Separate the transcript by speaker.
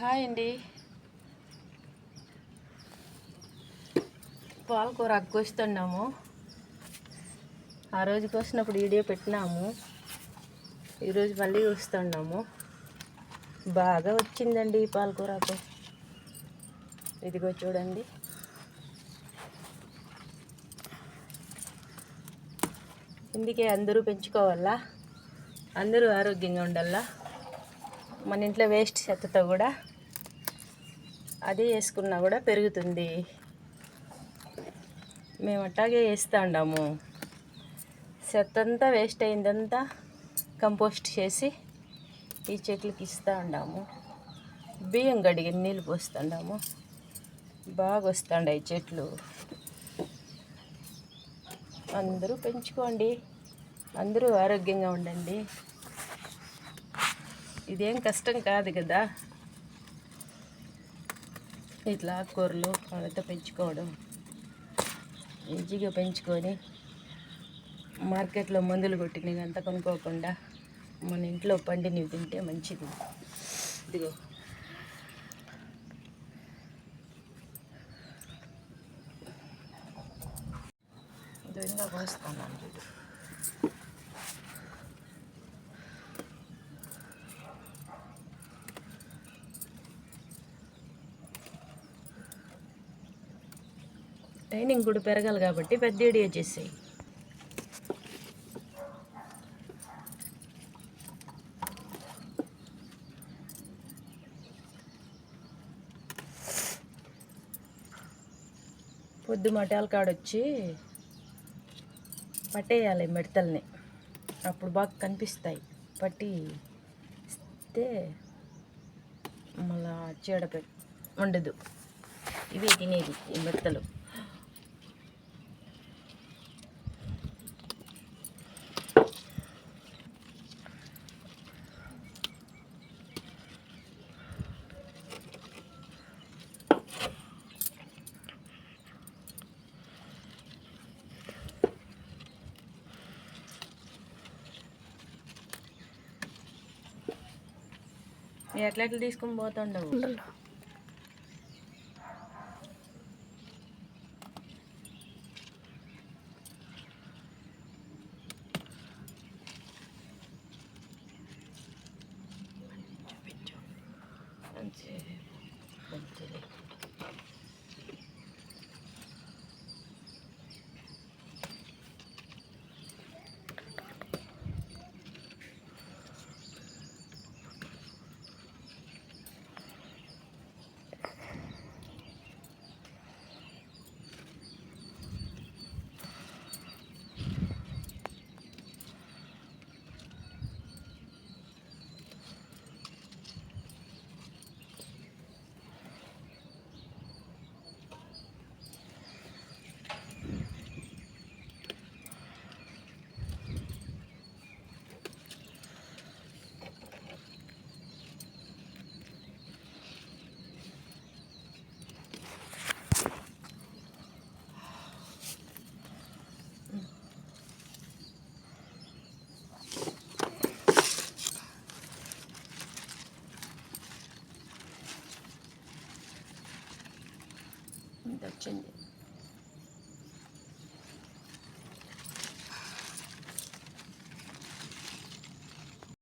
Speaker 1: Hi అండి. పాలకూర కోస్తున్నాము. ఆ రోజు కోసినప్పుడు వీడియో పెట్టినాము. ఈరోజు మళ్ళీ వస్తున్నాము బాగా వచ్చిందండి ఈ పాలకూరకు ఇదిగో చూడండి. ఇందుకే అందరూ పెంచుకోవాలా? అందరూ ఆరోగ్యంగా ఉండాలా? మన ఇంట్లో వేస్ట్ చెత్తతో కూడా అదే వేసుకున్నా కూడా పెరుగుతుంది. మేము అట్టాగే వేస్తూ ఉండాము. చెత్త అంతా వేస్ట్ అయిందంతా కంపోస్ట్ చేసి ఈ చెట్లకి ఇస్తూ ఉండాము. బియ్యం కడిగి నీళ్ళు పోస్తుండాము బాగా వస్తుండే ఈ చెట్లు. అందరూ పెంచుకోండి. అందరూ ఆరోగ్యంగా ఉండండి. ఇదేం కష్టం కాదు కదా. ఇట్లా ఆకుకూరలు అవంతా పెంచుకోవడం ఈజీగా పెంచుకొని మార్కెట్లో మందులు కొట్టినవి అంతా కొనుక్కోకుండా మన ఇంట్లో పండినవి తింటే మంచిది. ఇదిగో ఇంకా కోస్తాను. చూడు ట్రైనింగ్ కూడా పెరగాలి కాబట్టి పెద్ద వీడియో చేసేయి. పొద్దు మటాల కాడొచ్చి పట్టేయాలి మిడతల్ని. అప్పుడు బాగా కనిపిస్తాయి. పట్టి ఇస్తే మళ్ళా చీడ ఉండదు. ఇవి తినేది ఈ మిడతలు. ఎట్లా ఎట్లా తీసుకొని పోతుండవు మంచి- మంచిది. 的真理。